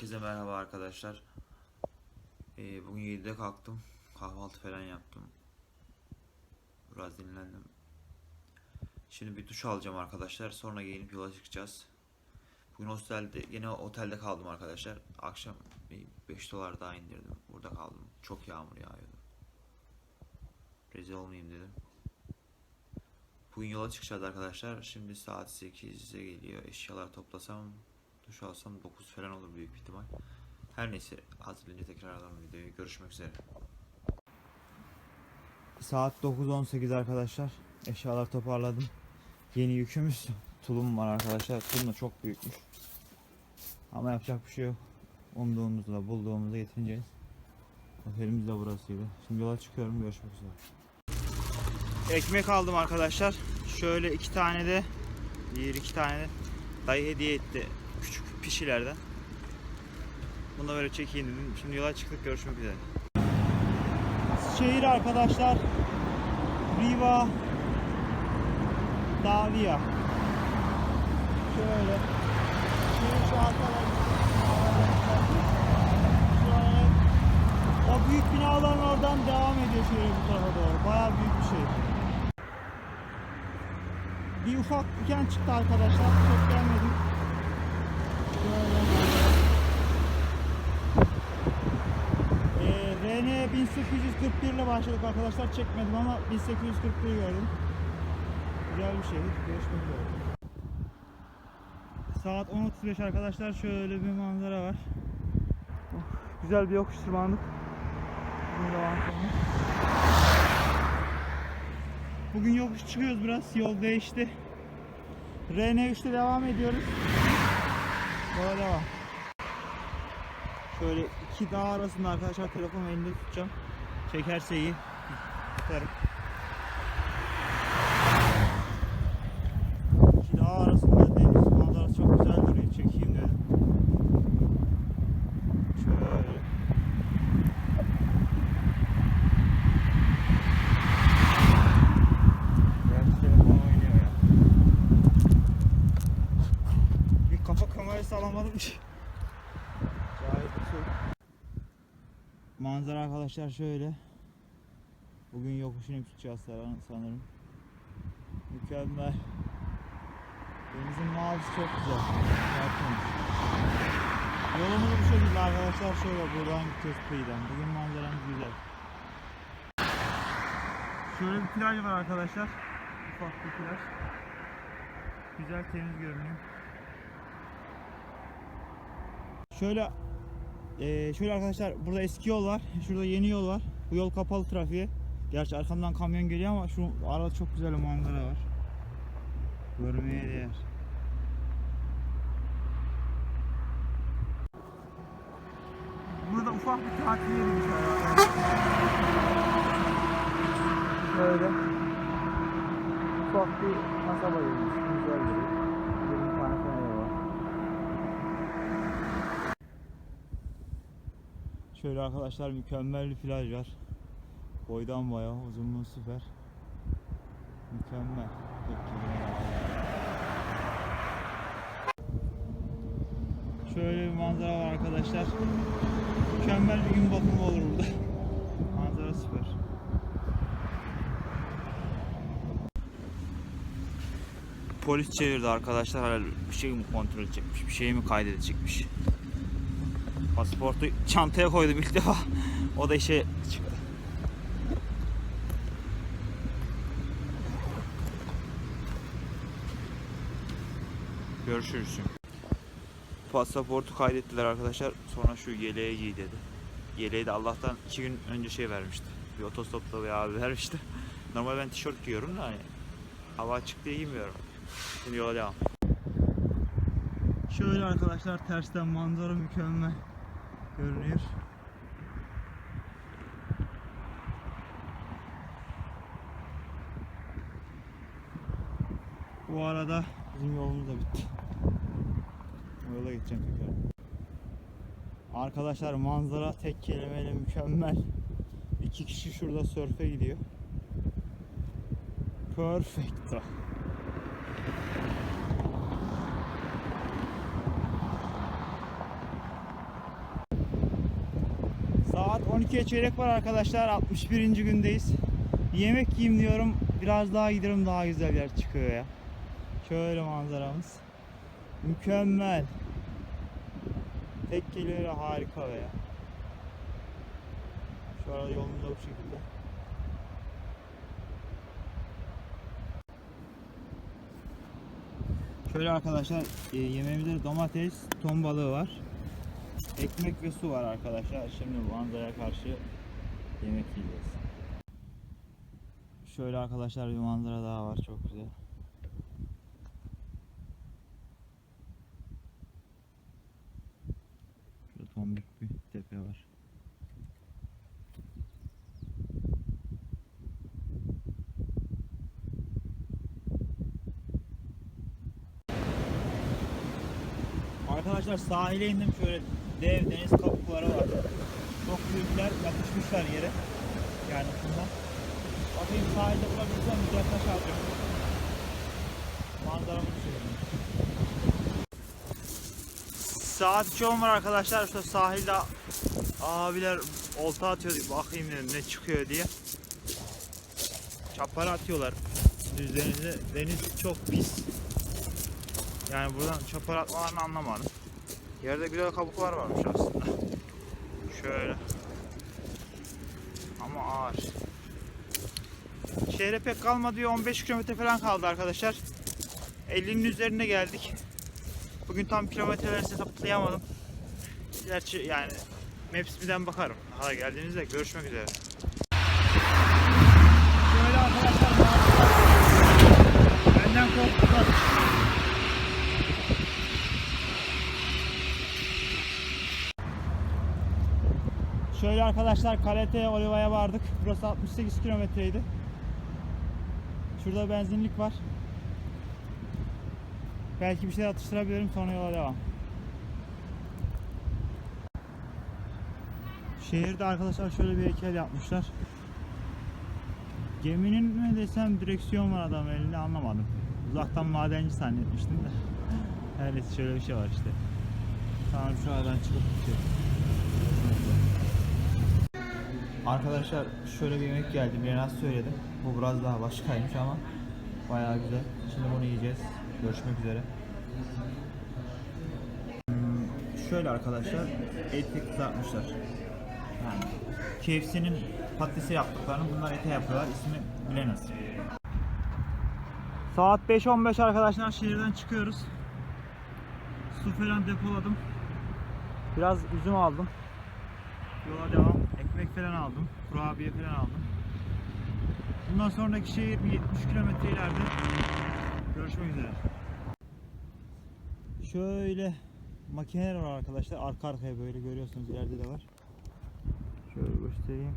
61. günden herkese merhaba arkadaşlar. Ee, bugün 7'de kalktım. Kahvaltı falan yaptım. Biraz dinlendim. Şimdi bir duş alacağım arkadaşlar. Sonra giyinip yola çıkacağız. Bugün hostelde, yine otelde kaldım arkadaşlar. Akşam bir 5 dolar daha indirdim. Burada kaldım. Çok yağmur yağıyordu. Rezil olmayayım dedim. Bugün yola çıkacağız arkadaşlar. Şimdi saat 8'e geliyor. Eşyalar toplasam duş alsam 9 falan olur büyük ihtimal. Her neyse hazırlayınca tekrar alalım videoyu. Görüşmek üzere. Saat 9.18 arkadaşlar. Eşyalar toparladım. Yeni yükümüz tulum var arkadaşlar. Tulum da çok büyükmüş. Ama yapacak bir şey yok. Umduğumuzda bulduğumuzda getirinceyiz. Otelimiz de burasıydı. Şimdi yola çıkıyorum. Görüşmek üzere. Ekmek aldım arkadaşlar. Şöyle iki tane de bir iki tane de dayı hediye etti. Küçük pişilerden. Bunu da böyle çekeyim dedim. Şimdi yola çıktık. Görüşmek üzere. Şehir arkadaşlar Riva Davia Şöyle Şöyle şu arkadan Şöyle O büyük binaların oradan devam ediyor şöyle bu tarafa doğru Bayağı büyük bir şey Bir ufak bir kent çıktı arkadaşlar Çok gelmedik RN 1841 ile başladık arkadaşlar. Çekmedim ama 1841 gördüm. Güzel bir şehir. Görüşmek üzere. Saat 10.35 arkadaşlar. Şöyle bir manzara var. Oh, güzel bir yokuş tırmandık. Bugün yokuş çıkıyoruz biraz. Yol değişti. RN3'te devam ediyoruz. Devam. Şöyle iki dağ arasında arkadaşlar telefonu elinde tutacağım. Çekerse iyi. Tutarım. İki dağ arasında deniz manzarası çok güzel duruyor. Çekeyim dedim. Şöyle. Gerçi telefon oynuyor ya. Bir kafa kamerası alamadım ki. Manzara arkadaşlar şöyle. Bugün yokuşunu tutacağız san- sanırım. Mükemmel. Denizin mavisi çok güzel. Tertemiz. Yolumuz bu şekilde arkadaşlar. Şöyle buradan gidiyoruz kıyıdan. Bugün manzaramız güzel. Şöyle bir plaj var arkadaşlar. Ufak bir plaj. Güzel temiz görünüyor. Şöyle eee, şöyle arkadaşlar burada eski yol var. Şurada yeni yol var. Bu yol kapalı trafiğe. Gerçi arkamdan kamyon geliyor ama şu arada çok güzel manzara var. Görmeye değer. Burada ufak bir tatil yeriymiş. Böyle ufak bir kasaba yeriymiş. Güzel bir yer. 20 tane falan ev var. Şöyle arkadaşlar mükemmel bir plaj var. Boydan boya uzunluğu süper. Mükemmel. Şöyle bir manzara var arkadaşlar. Mükemmel bir gün batımı olur burada. Manzara süper. Polis çevirdi arkadaşlar. Bir şey mi kontrol edecekmiş, bir şey mi kaydedecekmiş. Pasaportu çantaya koydum ilk defa. O da işe çıktı. Görüşürüz. Pasaportu kaydettiler arkadaşlar. Sonra şu yeleğe giy dedi. Yeleği de Allah'tan iki gün önce şey vermişti. Bir otostopta bir abi vermişti. Normal ben tişört giyiyorum da hani hava açık diye giymiyorum. Şimdi yola devam. Şöyle arkadaşlar tersten manzara mükemmel görünüyor. Bu arada bizim yolumuz da bitti. O yola gideceğim tekrar. Arkadaşlar manzara tek kelimeyle mükemmel. İki kişi şurada sörfe gidiyor. Perfecto. 12'ye çeyrek var arkadaşlar. 61. gündeyiz. Yemek yiyeyim diyorum. Biraz daha giderim daha güzel yer çıkıyor ya. Şöyle manzaramız. Mükemmel. Tek harika be ya. Şu arada yolumda bu şekilde. Şöyle arkadaşlar e, yemeğimizde domates, ton balığı var. Ekmek ve su var arkadaşlar. Şimdi bu manzaraya karşı yemek yiyeceğiz. Şöyle arkadaşlar bir manzara daha var çok güzel. Şurada tombik bir tepe var. Arkadaşlar sahile indim şöyle dev deniz kabukları var. Çok büyükler yapışmışlar yere. Yani bundan. Bakayım sahilde bulabilirsem bir yaklaş alacağım. Manzaramı söyleyeyim. Saat 3 var arkadaşlar. İşte sahilde abiler olta atıyor. Bakayım dedim ne çıkıyor diye. Çapara atıyorlar. Düz denize. Deniz çok pis. Yani buradan çapar atmalarını anlamadım. Yerde güzel kabuklar varmış aslında. Şöyle. Ama ağır. Şehre pek kalmadı diyor 15 kilometre falan kaldı arkadaşlar. 50'nin üzerine geldik. Bugün tam kilometreleri hesaplayamadım. Gerçi yani Maps.me'den bakarım. Hala geldiğinizde görüşmek üzere. Şöyle arkadaşlar benden korktular. Şöyle arkadaşlar Kalete Oliva'ya vardık. Burası 68 kilometreydi. Şurada benzinlik var. Belki bir şey atıştırabilirim sonra yola devam. Şehirde arkadaşlar şöyle bir heykel yapmışlar. Geminin mi desem direksiyon var adam elinde anlamadım. Uzaktan madenci zannetmiştim de. Her neyse şöyle bir şey var işte. Tamam şu aradan çıkıp gidiyorum. Arkadaşlar şöyle bir yemek geldi. Biraz söyledim. Bu biraz daha başkaymış ama bayağı güzel. Şimdi bunu yiyeceğiz. Görüşmek üzere. Hmm, Şöyle arkadaşlar eti kızartmışlar. Yani KFC'nin patatesi yaptıklarını bunlar ete yapıyorlar. İsmi Milenas. Saat 5.15 arkadaşlar şehirden çıkıyoruz. Su falan depoladım. Biraz üzüm aldım. Yola devam. Ekmek falan aldım. Kurabiye falan aldım. Bundan sonraki şehir bir 70 kilometre ileride. Görüşmek üzere. Şöyle makineler var arkadaşlar. Arka arkaya böyle görüyorsunuz ileride de var. Şöyle göstereyim.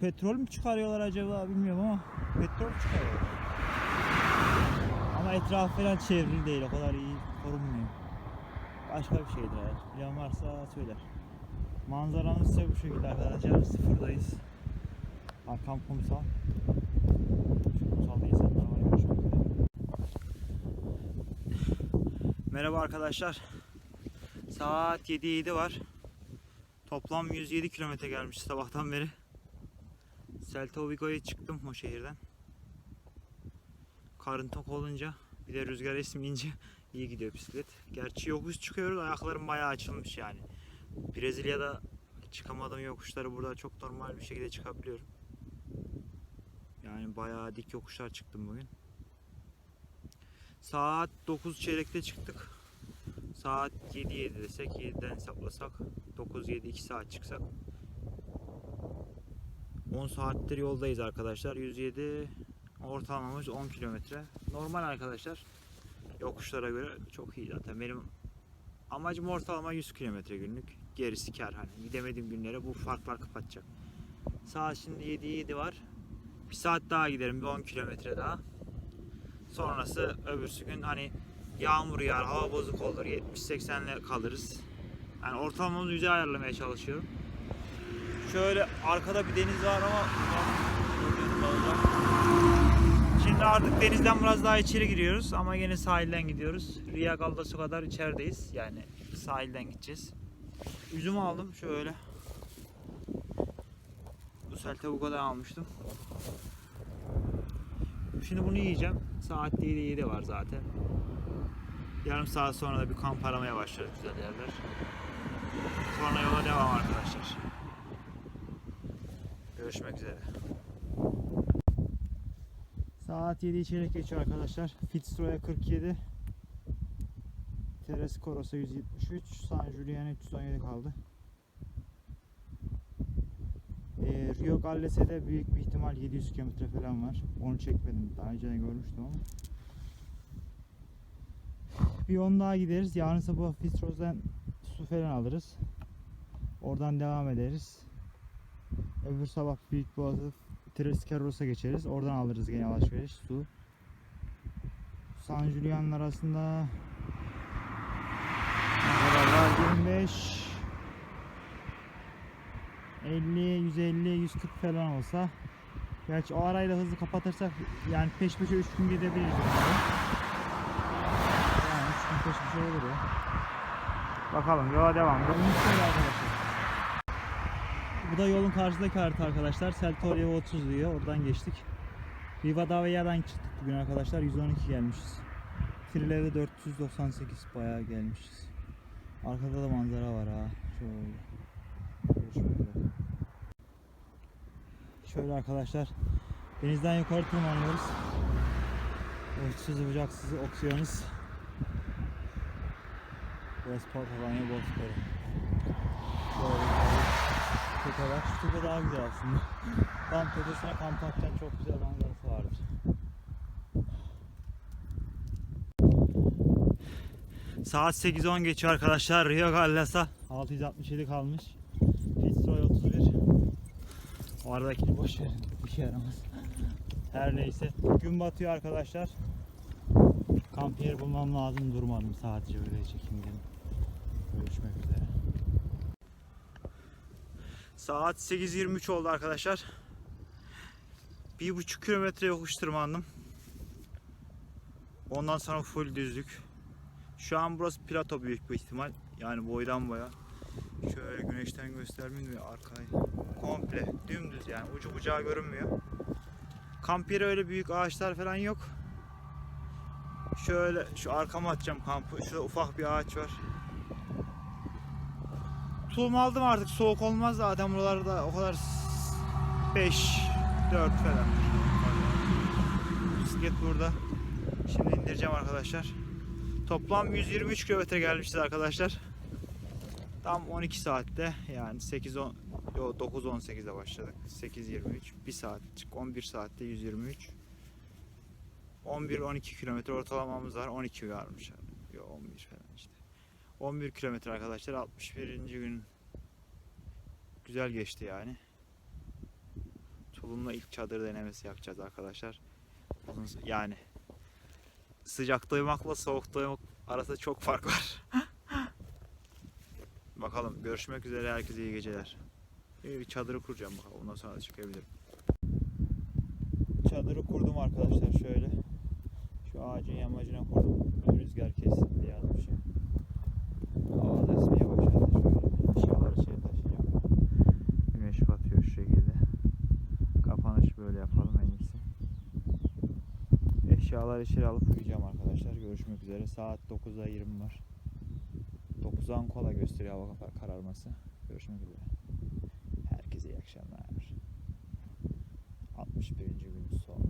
Petrol mü çıkarıyorlar acaba bilmiyorum ama petrol çıkarıyorlar. Ama etraf falan çevrili değil o kadar iyi korunmuyor. Başka bir şeydir eğer. Bilen varsa söyler. Manzaramız ise bu şekilde arkadaşlar. Sıfırdayız. Arkam kumsal. Kumsalda insanlar var. Merhaba arkadaşlar. Saat 7.07 var. Toplam 107 kilometre gelmiş sabahtan beri. Celta Vigo'ya çıktım o şehirden. Karın tok olunca bir de rüzgar esmeyince iyi gidiyor bisiklet. Gerçi yokuş çıkıyoruz ayaklarım bayağı açılmış yani. Brezilya'da çıkamadığım yokuşları burada çok normal bir şekilde çıkabiliyorum. Yani bayağı dik yokuşlar çıktım bugün. Saat 9 çeyrekte çıktık. Saat 7 7 desek 7'den hesaplasak 9 7 2 saat çıksak 10 saattir yoldayız arkadaşlar. 107 ortalamamız 10 kilometre. Normal arkadaşlar. Yokuşlara göre çok iyi zaten. Benim amacım ortalama 100 kilometre günlük. Gerisi kar hani. Gidemediğim günlere bu farklar kapatacak. Saat şimdi 7 7 var. Bir saat daha giderim. Bir 10 kilometre daha. Sonrası öbürsü gün hani yağmur yağar, hava bozuk olur. 70-80'le kalırız. Yani ortalamamızı yüze ayarlamaya çalışıyorum. Şöyle arkada bir deniz var ama. Şimdi artık denizden biraz daha içeri giriyoruz ama yine sahilden gidiyoruz. Ria Galdas'a kadar içerideyiz. Yani sahilden gideceğiz. Üzüm aldım şöyle. Bu Seltebuko'da almıştım. Şimdi bunu yiyeceğim. Saat 7 7 var zaten. Yarım saat sonra da bir kamp aramaya başlarız güzel yerler. Sonra yola devam arkadaşlar. Görüşmek üzere. Saat 7 çeyrek geçiyor arkadaşlar. Fitzroy'a 47. Teres Coros'a 173. San Julian'a 317 kaldı. Ee, Rio Galles'e de büyük bir ihtimal 700 km falan var. Onu çekmedim. Daha önce de görmüştüm ama. Bir 10 daha gideriz. Yarın sabah Fitzroy'dan su falan alırız. Oradan devam ederiz. Öbür sabah Büyük Boğazı Tres Carros'a geçeriz. Oradan alırız gene alışveriş su. San Julian'la arasında ne kadar var? 25 50 150 140 falan olsa Gerçi o arayla hızlı kapatırsak yani peş peşe 3 gün gidebiliriz. Yani, yani 3 gün peş peşe olur ya. Bakalım yola devam. Şöyle arkadaşlar. Bu da yolun karşısındaki harita arkadaşlar. Seltorya 30 diyor. Oradan geçtik. Rivadavia'dan çıktık bugün arkadaşlar. 112 gelmişiz. Trilevi 498 bayağı gelmişiz. Arkada da manzara var ha. Şöyle. Şöyle arkadaşlar. Denizden yukarı tırmanıyoruz. Uçsuz bucaksız okyanus. Burası Portakanya Bozkırı. Böyle yukarı tepe var. Şu tepe daha güzel aslında. Tam tepesine kamp atacağın çok güzel manzarası vardır. Saat 8.10 geçiyor arkadaşlar. Rio Galles'a 667 kalmış. Fitzroy 31. O aradakini boş verin. Bir şey yaramaz. Her neyse. Gün batıyor arkadaşlar. Kamp yeri bulmam lazım. Durmadım sadece böyle çekim dedim. Görüşmek üzere. Saat 8.23 oldu arkadaşlar. Bir buçuk kilometre yokuş tırmandım. Ondan sonra full düzlük. Şu an burası plato büyük bir ihtimal. Yani boydan boya. Şöyle güneşten göstermeyeyim mi arkayı? Komple dümdüz yani ucu bucağı görünmüyor. Kamp yeri öyle büyük ağaçlar falan yok. Şöyle şu arkama atacağım kampı. Şurada ufak bir ağaç var. Tulum aldım artık soğuk olmaz zaten buralarda o kadar 5 4 falan. Bisiklet burada. Şimdi indireceğim arkadaşlar. Toplam 123 kilometre gelmişiz arkadaşlar. Tam 12 saatte yani 8 10 yo 9 18'de başladık. 8 23 1 saat 11 saatte 123. 11 12 kilometre ortalamamız var. 12 varmış. Yo 11 falan işte. 11 kilometre arkadaşlar 61. gün güzel geçti yani. Tulum'la ilk çadır denemesi yapacağız arkadaşlar. Yani sıcak doymakla soğuk doymak arasında çok fark var. bakalım görüşmek üzere herkese iyi geceler. Bir çadırı kuracağım bakalım ondan sonra da çıkabilirim. Çadırı kurdum arkadaşlar şöyle. Şu ağacın yamacına kurdum. Rüzgar kessin diye yazmışım. Hava da esmeye başladı şöyle. Eşyaları içeri taşıyacağım. Güneş batıyor şu şekilde. Kapanış böyle yapalım en iyisi. Eşyaları içeri alıp uyuyacağım arkadaşlar. Görüşmek üzere. Saat 9'da 20 var. 9'dan kola gösteriyor hava kar- kararması. Görüşmek üzere. Herkese iyi akşamlar. 61. gün sonu.